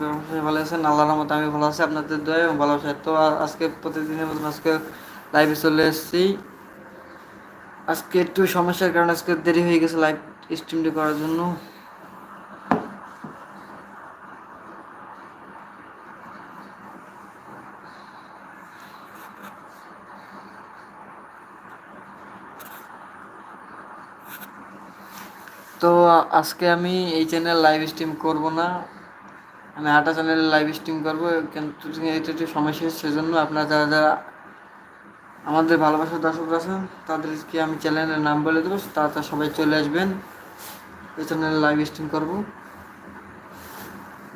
ভালো আছেন? আল্লাহর রহমতে আমি ভালো আছি, আপনাদের দয়া এবং তো আজকে প্রতিদিনের মতন আজকে লাইভে চলে এসেছি। আজকে একটু সমস্যার কারণে আজকে দেরি হয়ে গেছে লাইভ স্ট্রিমটি করার জন্য। তো আজকে আমি এই চ্যানেল লাইভ স্ট্রিম করব না। আমি আটা চ্যানেলে লাইভ স্ট্রিম করব, কিন্তু এটা একটু সমস্যা সেই সেজন্য আপনারা যারা যারা আমাদের ভালোবাসার দর্শক আছেন, তাদেরকে আমি চ্যানেলের নাম বলে দেবো, তারা সবাই চলে আসবেন। এই চ্যানেলে লাইভ স্ট্রিম করব।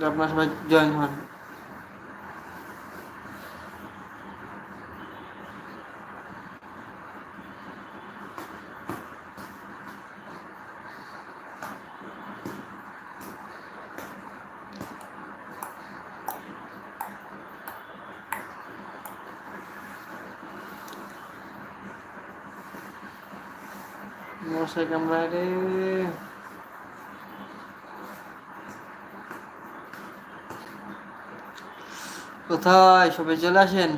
আপনারা সবাই জয়েন হন। মশাই কামড়ায় রে কোথায়? সবাই চলে আসেন?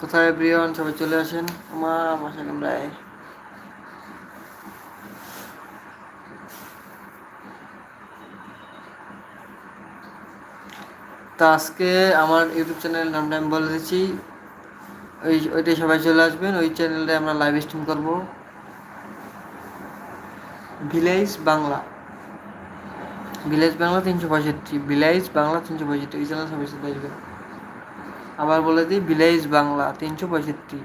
কোথায় প্রিয়ন? সবাই চলে আসেন। আমার মশাই কামড়ায় তা আজকে আমার ইউটিউব চ্যানেলের নামটা আমি বলে দিচ্ছি। ওই ওইটাই সবাই চলে আসবেন। ওই চ্যানেলটায় আমরা লাইভ স্ট্রিম করব। ভিলেজ বাংলা ভিলেজ বাংলা তিনশো পঁয়ষট্টি। ভিলেজ বাংলা তিনশো পঁয়ষট্টি। ওই চ্যানেল সবাই চলে আসবেন। আবার বলে দিই ভিলেজ বাংলা তিনশো পঁয়ষট্টি।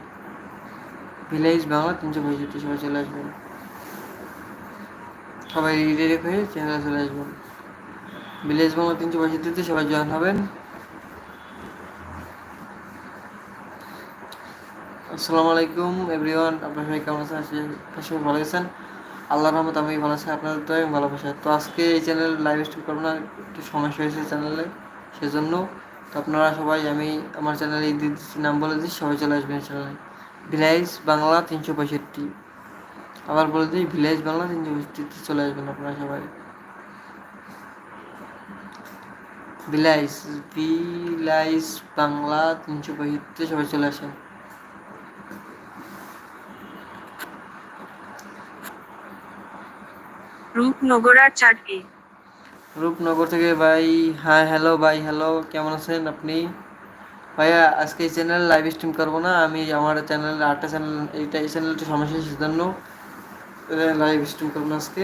ভিলেজ বাংলা তিনশো পঁয়ষট্টি, সবাই চলে আসবেন। সবাই রেডি হয়ে চ্যানেলে চলে আসবেন। ভিলেজ বাংলা তিনশো পঁয়ষট্টিতে সবাই জয়েন হবেন। আসসালামু আলাইকুম এভরিওয়ান আপনার সবাই কেমন আছেন? সবাই ভালো আছেন। আল্লাহ রহমত আমি ভালো আছি, আপনাদের তো আমি ভালোবাসা তো আজকে এই চ্যানেল লাইভ স্ট্রিম করব না, একটু সমস্যা হয়েছে চ্যানেলে সেজন্য তো আপনারা সবাই, আমি আমার চ্যানেলে নাম বলে দিচ্ছি সবাই চলে আসবেন চ্যানেলে ভিলেজ বাংলা তিনশো পঁয়ষট্টি। আবার বলে দিই ভিলেজ বাংলা তিনশো পঁয়ষট্টিতে চলে আসবেন আপনারা সবাই। বিলাইস বিলাইস বাংলা তিনশো পঁয়ষট্টিতে সবাই চলে আসেন। রূপনগরার চাটকে রূপনগর থেকে, ভাই। হ্যাঁ হ্যালো ভাই। হ্যালো কেমন আছেন আপনি? ভাইয়া, আজকে এই চ্যানেল লাইভ স্ট্রিম করব না। আমি আমার চ্যানেল আটটা চ্যানেল এইটা, এই চ্যানেলটা সমস্যা সেজন্য লাইভ স্ট্রিম করব না আজকে।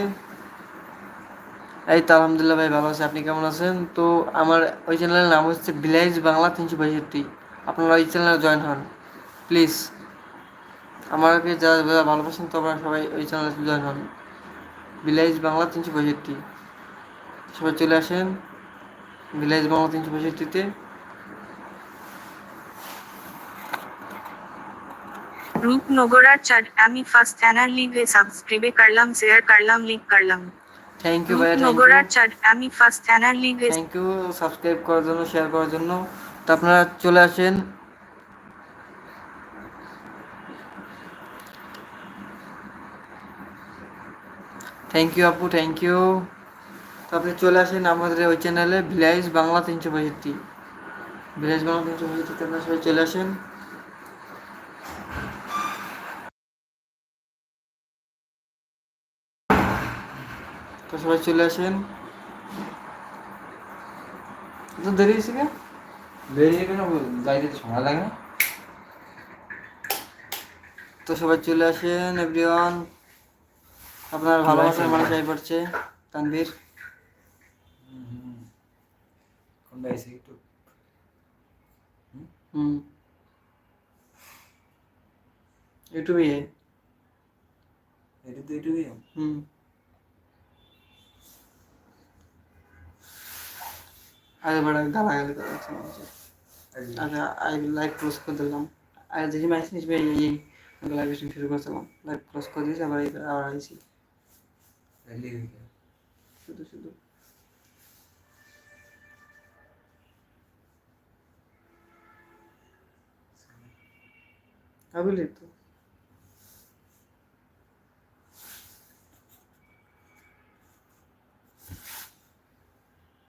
এই তো, আলহামদুলিল্লাহ, ভাই, ভালো আছে। আপনি কেমন আছেন? তো, আমার ওই চ্যানেলের নাম হচ্ছে ভিলেজ বাংলা তিনশো পঁয়ষট্টি। আপনারা ওই চ্যানেলে জয়েন হন। প্লিজ আমাকে যারা যারা ভালোবাসেন, তো আপনারা সবাই ওই চ্যানেলে জয়েন হন। ভিলেজ বাংলা তিনশো পঁয়ষট্টি। সবাই চলে আসেন। ভিলেজ বাংলা তিনশো পঁয়ষট্টিতে। রূপনগরার চাট আমি ফার্স্ট চ্যানেল লিগে সাবস্ক্রাইবে করলাম শেয়ার করলাম লিক করলাম। থ্যাংক ইউ ভাইয়া থ্যাংক ইউ রূপনগরার আমি ফার্স্ট চ্যানেল লিগে থ্যাংক ইউ সাবস্ক্রাইব করার জন্য শেয়ার করার জন্য। তো আপনারা চলে আসেন। থ্যাংক ইউ আপু থ্যাংক ইউ তো আপনি চলে আসেন আমাদের ওই চ্যানেলে ভিলেজ বাংলা তিনশো পঁয়ষট্টি। ভিলেজ বাংলা তিনশো পঁয়ষট্টিতে আপনারা সবাই চলে আসেন। তো সবাই চলে আসেন। তো দেরি হয়েছে কেন? বেরিয়ে কেন যাইতে সময় লাগে না। তো সবাই চলে আসেন এভরিওয়ান আপনার ভালোবাসার মানুষ আই পড়ছে তানভীর হুম, এসে একটু। হুম? ইউটিউবে এটা তো এটুকুই হুম। আরে বড় গালাগালি করে মানুষের। আচ্ছা আই লাইভ ক্লোজ করে দিলাম। আর দেখি নিসবে এই এই লাইভ স্ট্রিম শুরু করছিলাম। লাইভ ক্লোজ করে দিয়েছি আবার আবার আইছি শুধু শুধু। ভাবিলি তো